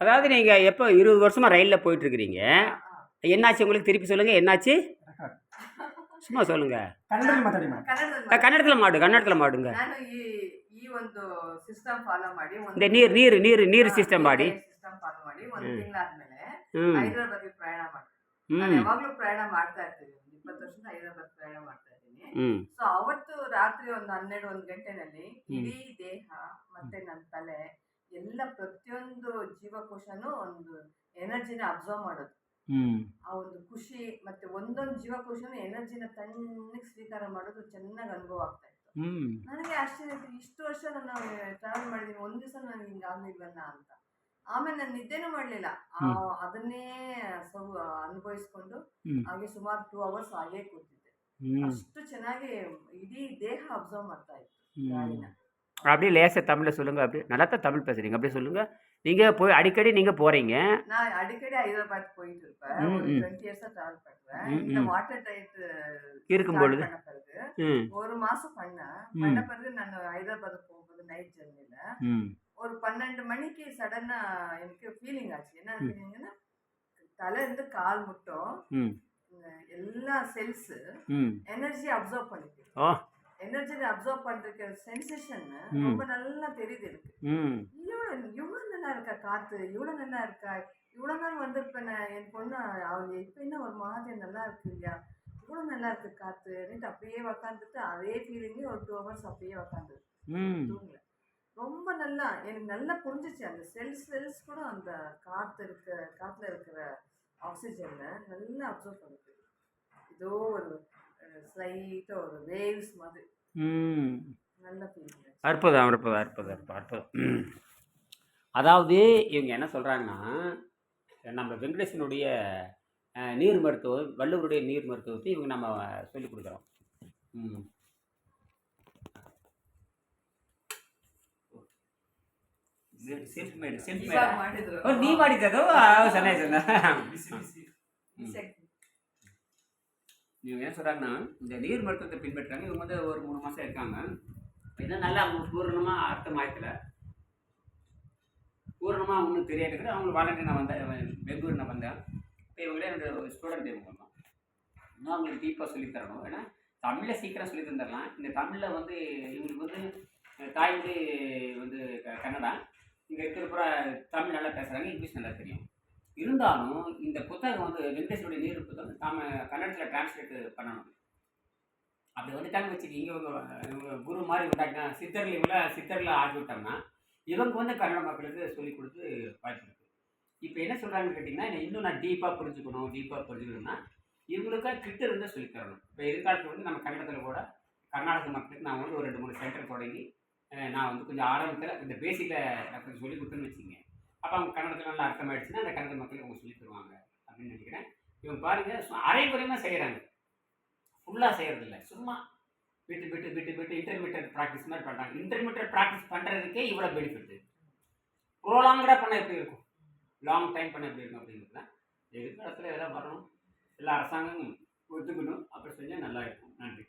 அதாவது நீங்கள் எப்போ இருபது வருஷமாக ரயிலில் போயிட்டுருக்கிறீங்க என்னாச்சு உங்களுக்கு திருப்பி சொல்லுங்கள் என்னாச்சு சும்மா சொல்லுங்கள் ಕನ್ನಡದಲ್ಲಿ ಮಾತಾಡಿ ಮೇಡಮ್ ಕನ್ನಡದಲ್ಲಿ கன்னடத்தில் மாடு கன்னடத்தில் மாடுங்க ನಾನು ಈ ಈ ಒಂದು ಸಿಸ್ಟಮ್ ಫಾಲೋ ಮಾಡಿ இந்த ನೀರು ನೀರು ನೀರು ನೀರು ಸಿಸ್ಟಮ್ ಮಾಡಿ ಸಿಸ್ಟಮ್ ಫಾಲೋ ಮಾಡಿ ಒಂದು ಹ್ಮ್. ತಿಂಗಳಾದ್ಮೇಲೆ ಹ್ಞೂ ಹೈದರಾಬಾದ್ಗೆ ಪ್ರಯಾಣ ಮಾಡಿ ನಾನು ಹ್ಞೂ ಯಾವಾಗ್ಲೂ ಪ್ರಯಾಣ ಮಾಡ್ತಾ ಇರ್ತೀನಿ ಒಂದು ಇಪ್ಪತ್ತು ವರ್ಷದಿಂದ ಹೈದರಾಬಾದ್ ಪ್ರಯಾಣ ಮಾಡ್ತಾ ಇದ್ದೀನಿ ಹ್ಞೂ ಸೊ ಅವತ್ತು ರಾತ್ರಿ ಒಂದು ಹನ್ನೆರಡು ಒಂದು ಗಂಟೆನಲ್ಲಿ ಇಡೀ ಜೀವಕೋಶನೂ ಒಂದು ಎನರ್ಜಿನ ಅಬ್ಸರ್ವ್ ಮಾಡೋದು. ಆ ಒಂದು ಖುಷಿ ಮತ್ತೆ ಒಂದೊಂದು ಜೀವಕೋಶನೂ ಎನರ್ಜಿನ ತಣ್ಣಗೆ ಸ್ವೀಕಾರ ಮಾಡೋದು ಚೆನ್ನಾಗಿ ಅನುಭವ ಆಗ್ತಾ ಇತ್ತು. ನನಗೆ ಆಶ್ಚರ್ಯ ಆಯ್ತು ಇಷ್ಟು ವರ್ಷ ನಾನು ಟ್ರಾವೆಲ್ ಮಾಡಿದೀನಿ ಒಂದು ದಿವಸ ನನಗೆ ಹಿಂಗೆ ಆಗ್ಲಿಲ್ವಲ್ಲ ಅಂತ. ಆಮೇಲೆ ನಾನು ನಿದ್ದೆನೂ ಮಾಡಲಿಲ್ಲ. ಅದನ್ನೇ ಸೌ ಅನುಭವಿಸ್ಕೊಂಡು ಹಾಗೆ ಸುಮಾರು ಟೂ ಅವರ್ಸ್ ಹಾಗೆ ಕೂತಿದ್ದೆ. ಅಷ್ಟು ಚೆನ್ನಾಗಿ ಇಡೀ ದೇಹ ಅಬ್ಸರ್ವ್ ಮಾಡ್ತಾ ಇತ್ತು ಗಾಳಿನ. அப்படியே லேசாக தமிழில் சொல்லுங்கள் அப்படியே நல்லா தான் தமிழ் பேசுகிறீங்க அப்படியே சொல்லுங்கள் நீங்கள் போய் அடிக்கடி நீங்கள் போகிறீங்க நான் அடிக்கடி ஹைதராபாத் போயிட்டு இருப்பேன். டுவெண்ட்டி இயர்ஸா டிராவல் பண்ணுவேன். இந்த. வாட்டர் டைட் இருக்கும் பொழுது. ஒரு மாசம் பண்ணேன். பண்ண பிறகு நான் ஹைதராபாத் போகும்போது நைட் ஜெர்னில ம். ஒரு பன்னெண்டு மணிக்கு சடனா எனக்கு ஃபீலிங் ஆச்சு. என்ன. ஃபீலிங்னா தலை இருந்து கால் மட்டும் எல்லா செல்ஸ் எனர்ஜி அப்சர்வ் பண்ணிக்கு ஓ எனர்ஜி அப்சர்வ் பண்றதுக்கு சென்சேஷன். ரொம்ப நல்லா தெரியுது எனக்கு. ம். இவ்வளோ இவ்வளோ நல்லா இருக்கா காத்து? இவ்வளோ நல்லா இருக்கா? இவ்வளோ நாள் வந்து இப்போ நான் என் பொண்ணு அவங்க இப்போ என்ன ஒரு மாதிரி நல்லா இருக்கு இல்லையா? இவ்வளோ நல்லா இருக்கு காத்து அப்படின்ட்டு அப்படியே உக்காந்துட்டு அதே ஃபீலிங்கே ஒரு டூ ஹவர்ஸ் அப்படியே உக்காந்து தூங்கல. ரொம்ப நல்லா எனக்கு நல்லா புரிஞ்சிச்சு அந்த செல்ஸ் செல்ஸ் கூட அந்த காற்று இருக்க காற்றுல இருக்கிற ஆக்சிஜனை நல்லா அப்சர்வ் பண்ணுது. ஏதோ ஒரு ஸ்லைட்டாக ஒரு வேவ்ஸ் மாதிரி ம் நல்ல ஃபீலிங் அற்புதம் அற்புதம் அற்புதம் அற்புதம் அற்புதம் ம். அதாவது இவங்க என்ன சொல்கிறாங்கன்னா நம்ம வெங்கடேசனுடைய அஹ், நீர் மருத்துவம் வள்ளுவருடைய நீர் மருத்துவத்தை இவங்க நம்ம சொல்லிக் கொடுக்குறோம் ம் ಸೆಲ್ಫ್ ಮೇಡ್ ಸೆಲ್ಫ್ ಇವಾಗ ಮೇಡ್ ಮಾಡಿದ್ರು ನೀ ಮಾಡಿದ್ದದು ಸಣ್ಣ ಸಣ್ಣ இவங்க என்ன சொல்கிறாங்கன்னா இந்த நீர் மருத்துவத்தை பின்பற்றுறாங்க இவங்க வந்து ஒரு மூணு மாதம் இருக்காங்க. இதெல்லாம் நல்லா அவங்க பூரணமாக அர்த்தம் ஆயிக்கல பூரணமாக ஒன்றும் தெரியாது அவங்க வாலண்டியர் நான் வந்தேன். பெங்களூர் நான் வந்தேன். இப்போ இவங்களே என்னோட ஸ்டூடெண்ட் இவங்க தான் இன்னும் அவங்களுக்கு டீப்பாக சொல்லித் தரணும். ஏன்னா தமிழில் சீக்கிரம் சொல்லி தந்துடலாம். இந்த தமிழில் வந்து இவங்களுக்கு வந்து தாய் வந்து வந்து கன்னடா. இங்கே இருக்கிற தமிழ் நல்லா பேசுகிறாங்க இங்கிலீஷ் நல்லா தெரியும். இருந்தாலும் இந்த புத்தகம் வந்து வெங்கடேஷனுடைய நீர் புத்தகம் நாம கன்னடத்தில் டிரான்ஸ்லேட் பண்ணணும். அப்படி வந்துட்டாங்க வச்சுக்கிங்க இவங்க இவங்க குரு மாதிரி விட்டாங்கன்னா சித்தர்கள் இவங்கள சித்தரில் ஆக்கி விட்டோம்னா இவங்க வந்து கன்னட மக்களுக்கு சொல்லிக் கொடுத்து வாய்ப்பு இப்போ என்ன சொல்கிறாங்கன்னு கேட்டிங்கன்னா இன்னும் நான் டீப்பாக புரிஞ்சுக்கணும் டீப்பாக புரிஞ்சுக்கணும்னா இவங்களுக்காக கிட்ட இருந்து சொல்லித் தரணும். இப்போ எதிர்காலத்தில் வந்து நம்ம கன்னடத்தில் கூட கர்நாடக மக்களுக்கு நான் வந்து ஒரு ரெண்டு மூணு சென்டர் தொடங்கி நான் வந்து கொஞ்சம் ஆரம்பத்தில் இந்த பேசிக்கில் நான் கொஞ்சம் சொல்லி கொடுத்தேன்னு வச்சுங்க அப்போ அவங்க கன்னடத்தில் நல்லா அர்த்தமாயிடுச்சுன்னா அந்த கன்னட மக்கள் அவங்க சொல்லி தருவாங்க அப்படின்னு நினைக்கிறேன். இவங்க பாருங்கள் அரைகுறையமாக செய்கிறாங்க ஃபுல்லாக செய்கிறதில்ல சும்மா விட்டு விட்டு விட்டு விட்டு இன்டர்மீடியட் ப்ராக்டிஸ் மாதிரி பண்ணுறாங்க இன்டர்மீடியட் ப்ராக்டிஸ் பண்ணுறதுக்கே இவ்வளோ பெனிஃபிட் ப்ரோலாங்கடாக பண்ண எப்படி இருக்கும்? லாங் டைம் பண்ண எப்படி இருக்கும் அப்படிங்கிறது தான் எதிர்காலத்தில் எதாவது வரணும்? எல்லா அரசாங்கமும் ஒத்துக்கணும். அப்படி செஞ்சால் நல்லா இருக்கும். நன்றி.